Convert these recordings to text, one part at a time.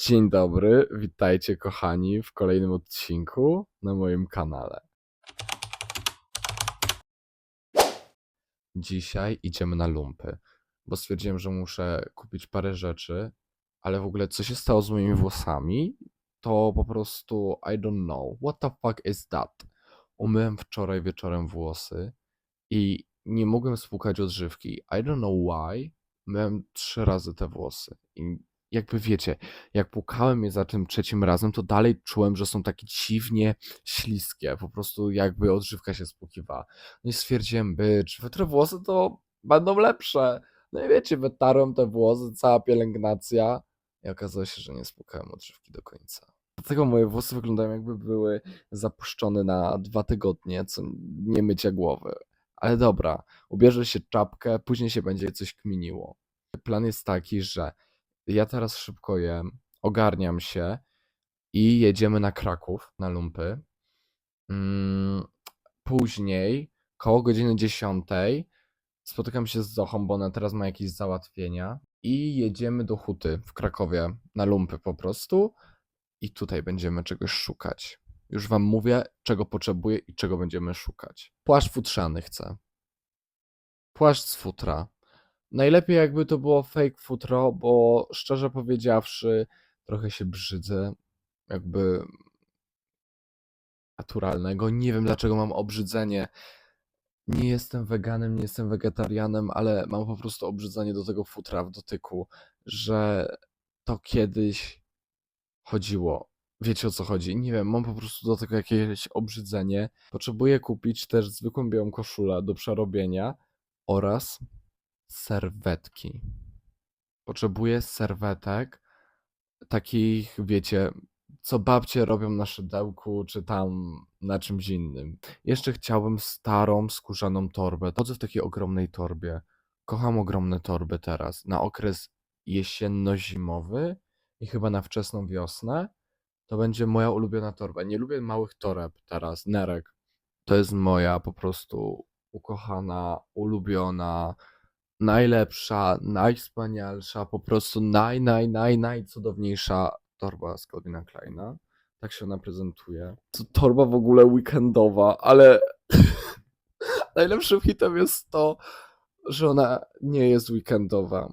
Dzień dobry, witajcie kochani w kolejnym odcinku na moim kanale. Dzisiaj idziemy na lumpy, bo stwierdziłem, że muszę kupić parę rzeczy, ale w ogóle co się stało z moimi włosami, to po prostu I don't know. What the fuck is that? Umyłem wczoraj wieczorem włosy i nie mogłem spłukać odżywki. I don't know why. Myłem trzy razy te włosy i jakby wiecie, jak płukałem je za tym trzecim razem, to dalej czułem, że są takie dziwnie śliskie, po prostu jakby odżywka się spłukiwała. No i stwierdziłem, bycz, wytrę włosy to będą lepsze. No i wiecie, wytarłem te włosy, cała pielęgnacja i okazało się, że nie spłukałem odżywki do końca. Dlatego moje włosy wyglądają jakby były zapuszczone na dwa tygodnie, co nie mycia głowy. Ale dobra, ubierze się czapkę, później się będzie coś kminiło. Plan jest taki, że ja teraz szybko jem, ogarniam się i jedziemy na Kraków, na lumpy. Mm, Później, koło godziny 10, spotykam się z Zochą, bo ona teraz ma jakieś załatwienia i jedziemy do Huty w Krakowie na lumpy po prostu i tutaj będziemy czegoś szukać. Już wam mówię, czego potrzebuję i czego będziemy szukać. Płaszcz futrzany chcę. Płaszcz z futra. Najlepiej jakby to było fake futro, bo szczerze powiedziawszy, trochę się brzydzę, jakby naturalnego. Nie wiem dlaczego mam obrzydzenie. Nie jestem weganem, nie jestem wegetarianem, ale mam po prostu obrzydzenie do tego futra w dotyku, że to kiedyś chodziło. Wiecie o co chodzi? Nie wiem, mam po prostu do tego jakieś obrzydzenie. Potrzebuję kupić też zwykłą białą koszulę do przerobienia oraz serwetki. Potrzebuję serwetek, takich, wiecie, co babcie robią na szydełku, czy tam na czymś innym. Jeszcze chciałbym starą, skórzaną torbę. Chodzę w takiej ogromnej torbie. Kocham ogromne torby teraz. Na okres jesienno-zimowy i chyba na wczesną wiosnę. To będzie moja ulubiona torba. Nie lubię małych toreb teraz, nerek. To jest moja po prostu ukochana, ulubiona, najlepsza, najwspanialsza, po prostu naj, naj, naj, najcudowniejsza torba z Calvina Kleina. Tak się ona prezentuje. To torba w ogóle weekendowa, ale najlepszym hitem jest to, że ona nie jest weekendowa,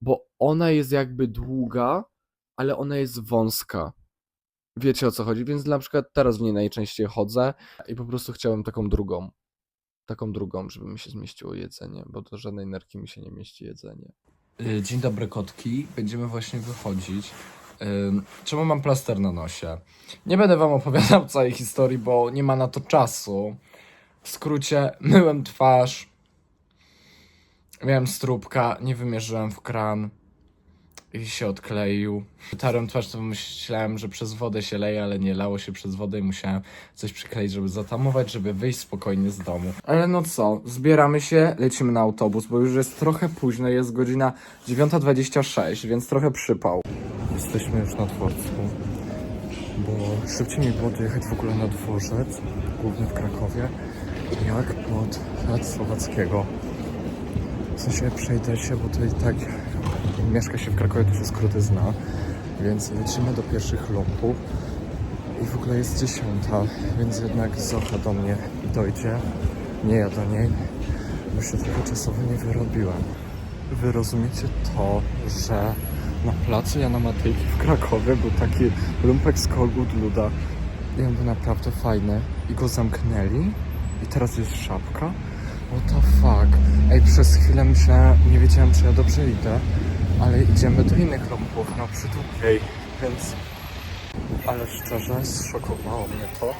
bo ona jest jakby długa, ale ona jest wąska. Wiecie o co chodzi, więc na przykład teraz w niej najczęściej chodzę i po prostu chciałem taką drugą. Taką drugą, żeby mi się zmieściło jedzenie, bo do żadnej nerki mi się nie mieści jedzenie. Y, Dzień dobry kotki, będziemy właśnie wychodzić. Czemu mam plaster na nosie? Nie będę wam opowiadał całej historii, bo nie ma na to czasu. W skrócie, myłem twarz, miałem stróbka, nie wymierzyłem w kran i się odkleił. Tarłem twarz, to myślałem, że przez wodę się leje, ale nie lało się przez wodę i musiałem coś przykleić, żeby zatamować, żeby wyjść spokojnie z domu. Ale no co, zbieramy się, lecimy na autobus, bo już jest trochę późno, jest godzina 9.26, więc trochę przypał. Jesteśmy już na dworcu, bo szybciej mi było dojechać w ogóle na dworzec, główny w Krakowie, jak pod Teatr Słowackiego. W sensie przejdę się, bo to i tak mieszka się w Krakowie, to się skróty zna, więc lecimy do pierwszych lumpów. I w ogóle jest dziesiąta, więc jednak Zocha do mnie dojdzie, nie ja do niej, bo się trochę czasowo nie wyrobiłem. Wy rozumiecie to, że na placu Jana Matejki w Krakowie był taki lumpek z Kogut Luda. I on był naprawdę fajny. I go zamknęli. I teraz jest szapka? What the fuck? Ej, przez chwilę myślałem, nie wiedziałem czy ja dobrze idę, ale idziemy do innych lumpów, no przy więc... Ale szczerze, zszokowało mnie to,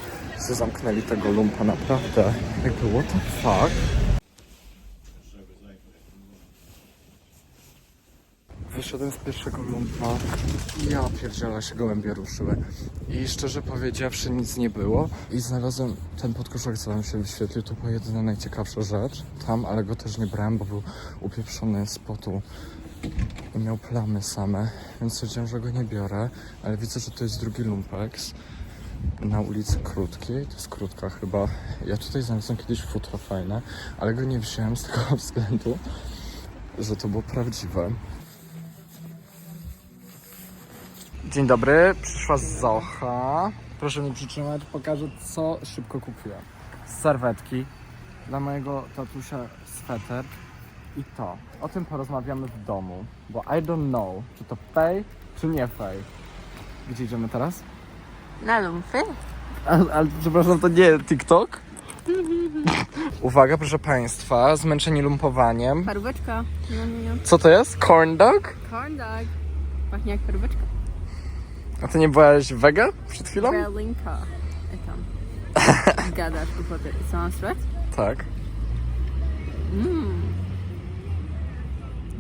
że zamknęli tego lumpa naprawdę. Jakby what the fuck? Wyszedłem z pierwszego lumpa i ja pierdzielę się gołębie ruszyły. I szczerze powiedziawszy nic nie było. I znalazłem ten podkoszek, co wam się wyświetlił. To była jedyna najciekawsza rzecz tam, ale go też nie brałem, bo był upieprzony z potu i miał plamy same, więc stwierdziłem, że go nie biorę, ale widzę, że to jest drugi lumpeks na ulicy Krótkiej, to jest Krótka chyba. Ja tutaj znalazłem kiedyś futro fajne, ale go nie wziąłem z tego względu, że to było prawdziwe. Dzień dobry, przyszła Zocha. Proszę mi przytrzymać, pokażę co szybko kupiłem. Serwetki dla mojego tatusia sweter i to. O tym porozmawiamy w domu, bo I don't know, czy to fake, czy nie fake. Gdzie idziemy teraz? Na lumpy? Ale, ale przepraszam, to nie TikTok? Uwaga, proszę Państwa, zmęczeni lumpowaniem. Paróweczka. No, no, no. Co to jest? Corn dog? Corn dog. Pachnie jak paróweczka. A ty nie byłaś wega przed chwilą? Berlinka. I tam. Gadasz głupoty. Co mam spróbować? Tak. Mmm.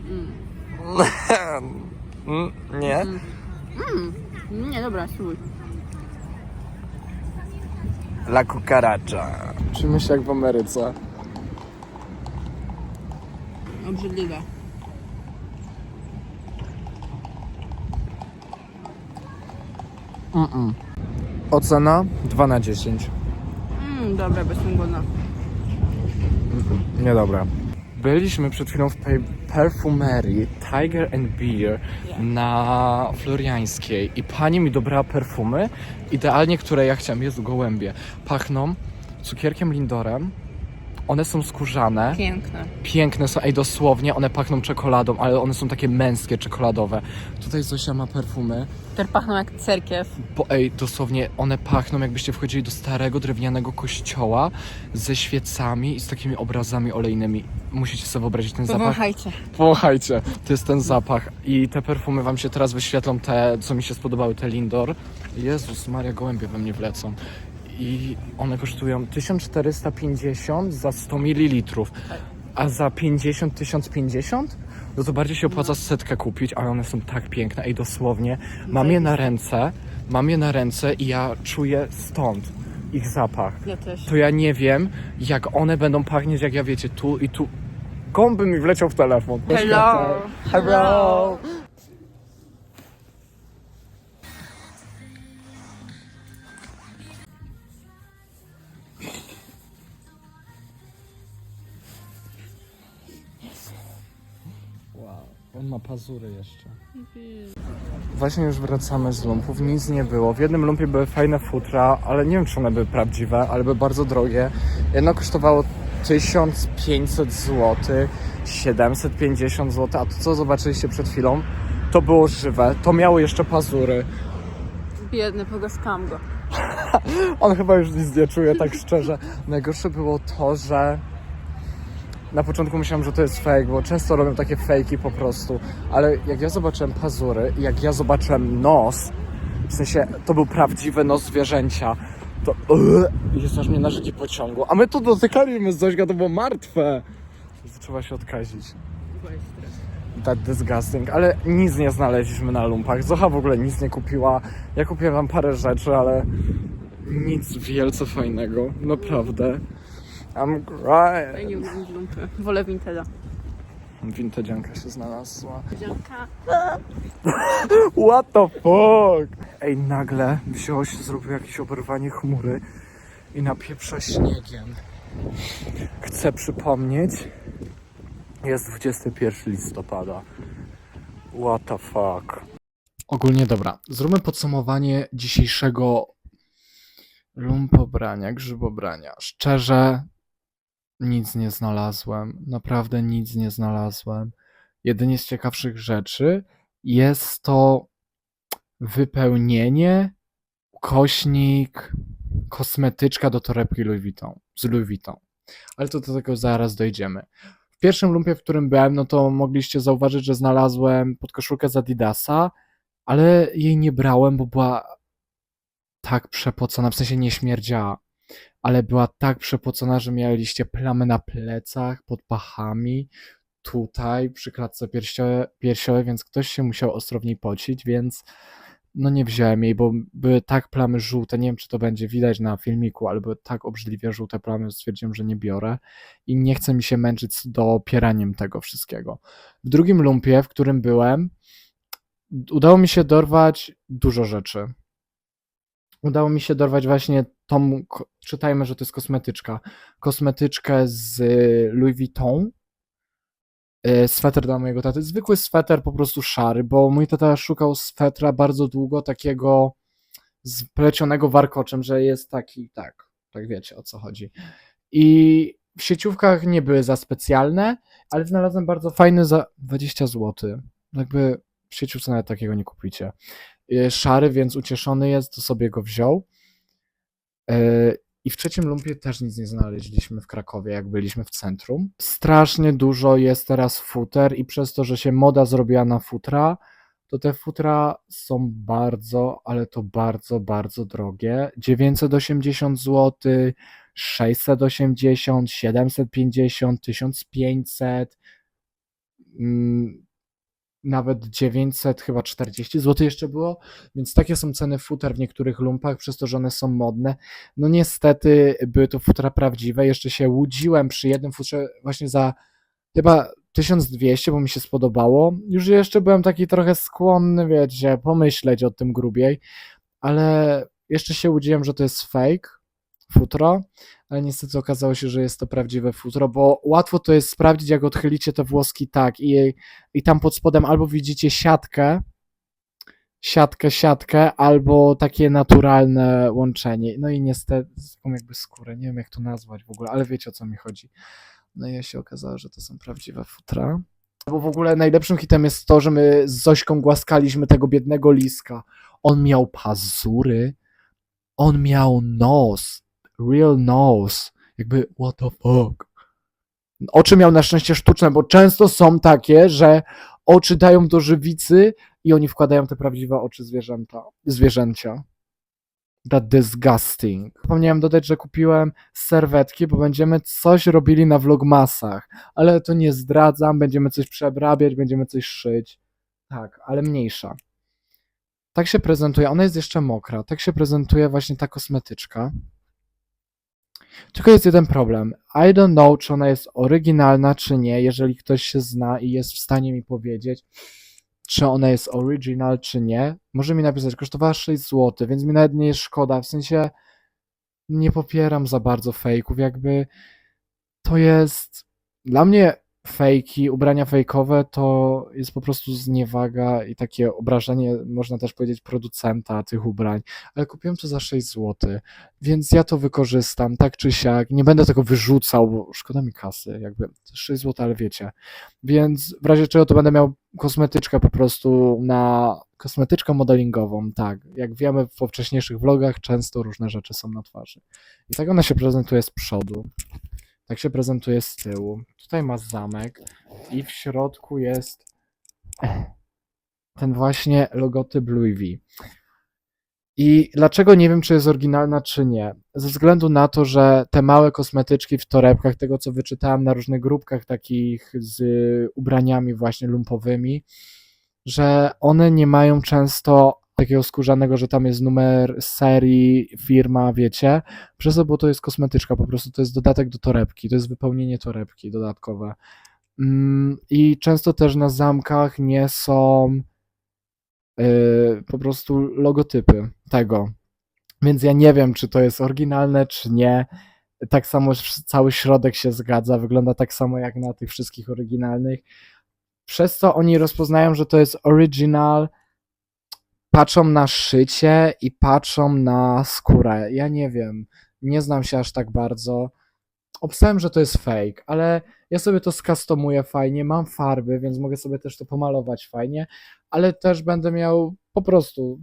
Mm, nie? Mm, nie, dobra, spróbuj. La cucaracha. Czymś jak w Ameryce. Obrzydliwe. Mm-mm. Ocena 2 na 10. Mmm, dobra, jestem głodna. Niedobra. Byliśmy przed chwilą w tej perfumerii Tiger and Beer na Floriańskiej i pani mi dobrała perfumy, idealnie które ja chciałem. Jezu, gołębie. Pachną cukierkiem Lindorem. One są skórzane. Piękne. Piękne są, ej dosłownie, one pachną czekoladą, ale one są takie męskie, czekoladowe. Tutaj Zosia ma perfumy, Też pachną jak cerkiew. bo ej, dosłownie one pachną jakbyście wchodzili do starego, drewnianego kościoła ze świecami i z takimi obrazami olejnymi. Musicie sobie wyobrazić ten zapach. Powąchajcie. Powąchajcie, to jest ten zapach. I te perfumy wam się teraz wyświetlą, te, co mi się spodobały, te Lindor. Jezus, Maria, gołębie we mnie wlecą. I one kosztują 1450 za 100 ml, a za 50 1050? No to bardziej się opłaca setkę kupić, ale one są tak piękne. Ej, dosłownie, mam je na ręce, mam je na ręce i ja czuję stąd ich zapach Ja też. to ja nie wiem, jak one będą pachnieć, jak ja wiecie, tu i tu. Gąby mi wleciał w telefon. Hello. Hello. Ma pazury jeszcze. Właśnie już wracamy z lumpów, nic nie było. W jednym lumpie były fajne futra, ale nie wiem czy one były prawdziwe, ale były bardzo drogie. Jedno kosztowało 1500 zł, 750 zł, a to co zobaczyliście przed chwilą, to było żywe, to miało jeszcze pazury. Biedny, pogaskam go. On chyba już nic nie czuje, tak szczerze. Najgorsze było to, że na początku myślałem, że to jest fake, bo często robią takie fejki po prostu, ale jak ja zobaczyłem pazury i jak ja zobaczyłem nos, w sensie to był prawdziwy nos zwierzęcia, to yy, jest aż mnie na życie pociągło. A my to dotykaliśmy z Zośka, to było martwe. Trzeba się odkazić. Tak disgusting, ale nic nie znaleźliśmy na lumpach. Zocha w ogóle nic nie kupiła. Ja kupiłem tam parę rzeczy, ale nic wielce fajnego. Naprawdę. I'm crying. Fajnie lubić lumpy. Wolę Vinteda. Wintedzianka się znalazła. Zianka. What the fuck? Ej, nagle wziął się, zrobił jakieś oberwanie chmury i napieprza śniegiem. Chcę przypomnieć, jest 21 listopada. What the fuck? Ogólnie dobra, zróbmy podsumowanie dzisiejszego lumpobrania, grzybobrania. Szczerze, nic nie znalazłem. Naprawdę nic nie znalazłem. Jedynie z ciekawszych rzeczy jest to wypełnienie, ukośnik, kosmetyczka do torebki Louis Vuitton, z Louis Vuitton. Ale to do tego zaraz dojdziemy. W pierwszym lumpie, w którym byłem, no to mogliście zauważyć, że znalazłem podkoszulkę z Adidasa, ale jej nie brałem, bo była tak przepocona, w sensie nie śmierdziała, ale była tak przepocona, że mieliście plamy na plecach, pod pachami, tutaj przy klatce piersiowej, więc ktoś się musiał ostrowniej pocić, więc no nie wziąłem jej, bo były tak plamy żółte, nie wiem czy to będzie widać na filmiku, ale były tak obrzydliwie żółte plamy, że stwierdziłem, że nie biorę i nie chcę mi się męczyć z dopieraniem tego wszystkiego. W drugim lumpie, w którym byłem, udało mi się dorwać dużo rzeczy. Udało mi się dorwać właśnie tą, czytajmy, że to jest kosmetyczka, kosmetyczkę z Louis Vuitton, e, sweter dla mojego taty. Zwykły sweter, po prostu szary, bo mój tata szukał swetra bardzo długo, takiego splecionego warkoczem, że jest taki, tak, tak wiecie o co chodzi. I w sieciówkach nie były za specjalne, ale znalazłem bardzo fajny za 20 zł. Jakby w sieciówce nawet takiego nie kupicie. E, Szary, więc ucieszony jest, to sobie go wziął. I w trzecim lumpie też nic nie znaleźliśmy w Krakowie, jak byliśmy w centrum. Strasznie dużo jest teraz futer i przez to, że się moda zrobiła na futra, to te futra są bardzo, ale to bardzo, bardzo drogie. 980 zł, 680, 750, 1500, mm, nawet 900, chyba 40 zł jeszcze było, więc takie są ceny futer w niektórych lumpach, przez to, że one są modne. No niestety były to futra prawdziwe, jeszcze się łudziłem przy jednym futrze właśnie za chyba 1200, bo mi się spodobało. Już jeszcze byłem taki trochę skłonny, wiecie, pomyśleć o tym grubiej, ale jeszcze się łudziłem, że to jest fake futro, ale niestety okazało się, że jest to prawdziwe futro, bo łatwo to jest sprawdzić, jak odchylicie te włoski tak i, i tam pod spodem albo widzicie siatkę, siatkę, siatkę, albo takie naturalne łączenie. No i niestety, jakby skórę, nie wiem jak to nazwać w ogóle, ale wiecie o co mi chodzi. No i się okazało, że to są prawdziwe futra. Bo w ogóle najlepszym hitem jest to, że my z Zośką głaskaliśmy tego biednego liska. On miał pazury, on miał nos, real nose. Jakby, what the fuck. Oczy miał na szczęście sztuczne, bo często są takie, że oczy dają do żywicy i oni wkładają te prawdziwe oczy zwierzęta, zwierzęcia. That disgusting. Zapomniałem dodać, że kupiłem serwetki, bo będziemy coś robili na vlogmasach, ale to nie zdradzam, będziemy coś przebrabiać, będziemy coś szyć. Tak, ale mniejsza. Tak się prezentuje, ona jest jeszcze mokra, tak się prezentuje właśnie ta kosmetyczka. Tylko jest jeden problem. I don't know, czy ona jest oryginalna, czy nie. Jeżeli ktoś się zna i jest w stanie mi powiedzieć, czy ona jest original, czy nie, może mi napisać. Kosztowała 6 zł, więc mi nawet nie jest szkoda. W sensie nie popieram za bardzo fejków. Jakby to jest dla mnie fejki, ubrania fejkowe to jest po prostu zniewaga i takie obrażenie, można też powiedzieć, producenta tych ubrań. Ale kupiłem to za 6 zł, więc ja to wykorzystam tak czy siak. Nie będę tego wyrzucał, bo szkoda mi kasy, jakby to jest 6 zł, ale wiecie. Więc w razie czego to będę miał kosmetyczkę po prostu na kosmetyczkę modelingową, tak. Jak wiemy po wcześniejszych vlogach, często różne rzeczy są na twarzy. I tak ona się prezentuje z przodu. Tak się prezentuje z tyłu. Tutaj ma zamek i w środku jest ten właśnie logotyp Louis V. I dlaczego nie wiem, czy jest oryginalna, czy nie? Ze względu na to, że te małe kosmetyczki w torebkach, tego co wyczytałem na różnych grupkach takich z ubraniami właśnie lumpowymi, że one nie mają często takiego skórzanego, że tam jest numer serii, firma, wiecie, przez to, bo to jest kosmetyczka, po prostu to jest dodatek do torebki, to jest wypełnienie torebki dodatkowe. Mm, I często też na zamkach nie są yy, po prostu logotypy tego. Więc ja nie wiem, czy to jest oryginalne, czy nie. Tak samo cały środek się zgadza, wygląda tak samo jak na tych wszystkich oryginalnych. Przez co oni rozpoznają, że to jest original, patrzą na szycie i patrzą na skórę. Ja nie wiem, nie znam się aż tak bardzo. Obstałem, że to jest fake, ale ja sobie to skustomuję fajnie, mam farby, więc mogę sobie też to pomalować fajnie, ale też będę miał po prostu,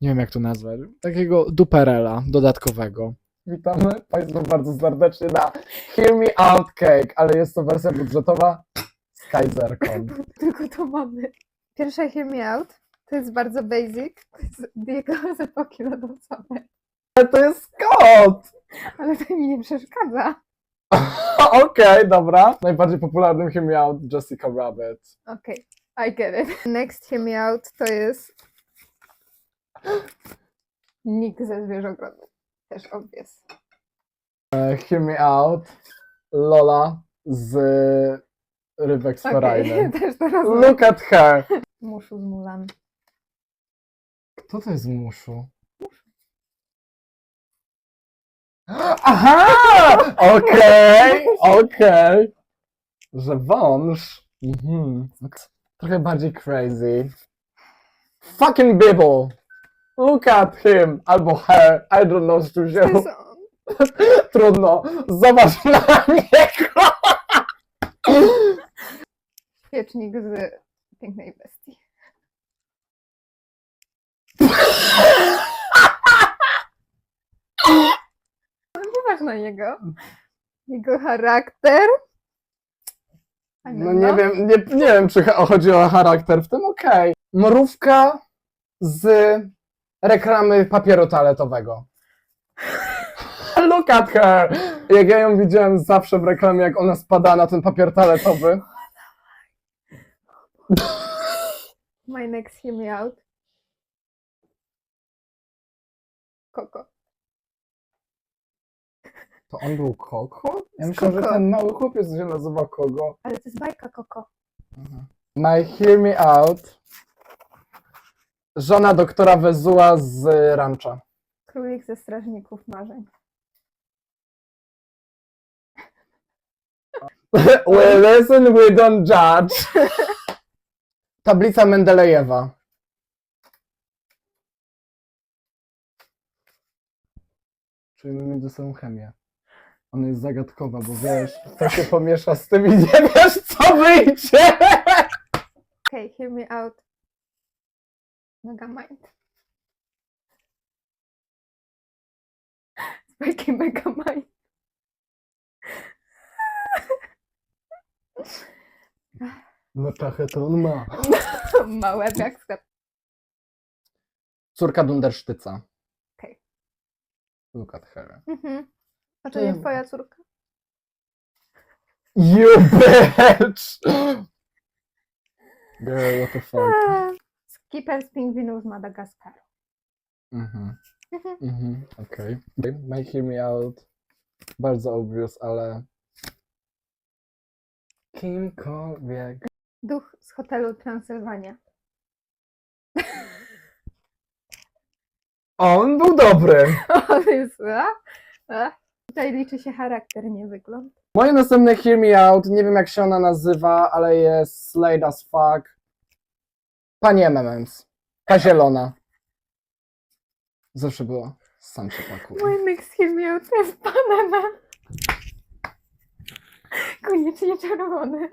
nie wiem jak to nazwać, takiego duperela dodatkowego. Witamy Państwa bardzo serdecznie na Hear Me Out Cake, ale jest to wersja budżetowa z Kaiserką. Tylko to mamy. Pierwsza Hear Me Out to jest bardzo basic. To jest Diego z epoki. Ale to jest kot! Ale to mi nie przeszkadza. Okej, dobra. Najbardziej popularnym Me Out Jessica Rabbit. Okej, I get it. Next Me Out to jest Nick ze Zwierzogrodu. Też obvious. E, Hear Me Out Lola z Rybek z Okej, też. Look at her! Muszu z Mulan. Kto to jest muszu? Aha! Okej, okej. że wąż. Mhm. Trochę bardziej crazy. Fucking Bible. Look at him. Albo her. I don't know, z czym się... To jest on. Trudno. Zobacz na niego. Świecznik z pięknej bestii. Popatrz na niego. Jego charakter. No nie wiem, nie, nie wiem, czy cha- chodzi o charakter w tym, okej. Mrówka z reklamy papieru toaletowego. Look at her! Jak ja ją widziałem zawsze w reklamie, jak ona spada na ten papier toaletowy. My next me out. Koko. To on był Koko? Ja myślałem, że Koko. ten mały chłopiec się nazywa Kogo. Ale to jest bajka Koko. My Hear Me Out. Żona doktora Wezua z Rancha. Królik ze strażników marzeń. We listen, we don't judge. Tablica Mendelejewa. Czujemy między sobą chemię. Ona jest zagadkowa, bo wiesz, to się pomiesza z tym i nie wiesz, co wyjdzie. Okay, hear me out. Mega mind. Z bajki Mega mind. No czachę to on ma. Ma łeb jak sklep. Córka Dundersztyca. Look at her. Mhm. A to nie twoja córka? You bitch! Girl, what the fuck? Skipper z pingwinów z Madagaskaru. Mhm. Mhm. Mhm, okej. Okay. Hear me out. Bardzo obvious, ale... Kimkolwiek. Duch z hotelu Transylwania. On był dobry. O, jest, a? A? Tutaj liczy się charakter, nie wygląd. Moje następne hear me out, nie wiem jak się ona nazywa, ale jest slayed as fuck. Pani MMMs. Ta zielona. Zawsze była. Sam się pakuje. Mój next hear me out to jest banana. Koniecznie czerwony.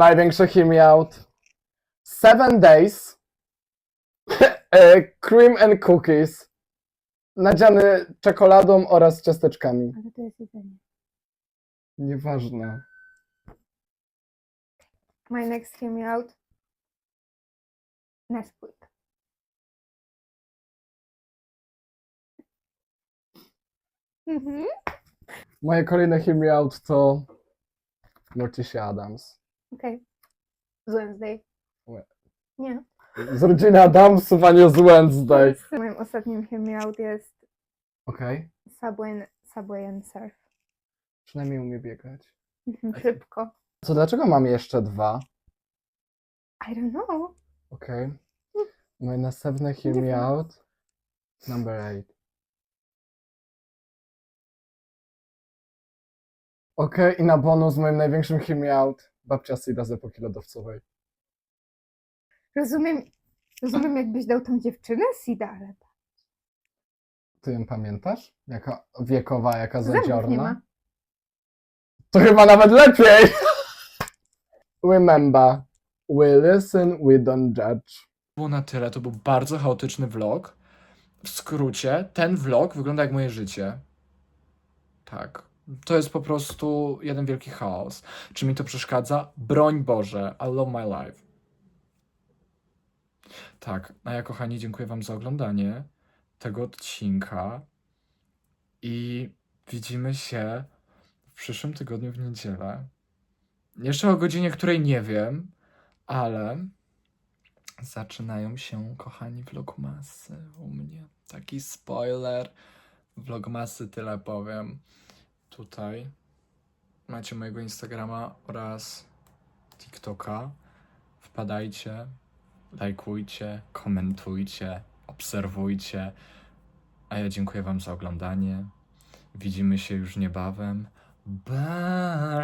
Największe hear me out. Seven days. E, Cream and cookies. Nadziany czekoladą oraz ciasteczkami. Ale to jest jedzenie. Nieważne. My next hear me out. Nesquik. Mhm. Moje kolejne hear me out to Morticia Adams. Okej. Z Wednesday. Łe. Nie. Z rodziny Adamsów, a nie z Wednesday. Moim ostatnim me out jest Okej. Subway, Subway and Surf. Przynajmniej umie biegać. Mhm, Szybko. Co, dlaczego mam jeszcze dwa? I don't know. Okej. Moje następne hear Nie me out. Number eight. Okej, i na bonus moim największym hear me out. Babcia Sida z epoki lodowcowej. Rozumiem, rozumiem jakbyś dał tą dziewczynę Sida, ale Ty ją pamiętasz? Jaka wiekowa, jaka zębów nie zadziorna? ma. To chyba nawet lepiej! Remember, we listen, we don't judge. było na tyle. To był bardzo chaotyczny vlog. W skrócie, ten vlog wygląda jak moje życie. Tak. To jest po prostu jeden wielki chaos. Czy mi to przeszkadza? Broń Boże. I love my life. Tak. A ja, kochani, dziękuję Wam za oglądanie tego odcinka. I widzimy się w przyszłym tygodniu w niedzielę. Jeszcze o godzinie, której nie wiem, ale zaczynają się, kochani, vlogmasy u mnie. Taki spoiler. Vlogmasy tyle powiem. Tutaj macie mojego Instagrama oraz TikToka. Wpadajcie, lajkujcie, komentujcie, obserwujcie. A ja dziękuję Wam za oglądanie. Widzimy się już niebawem. Bye.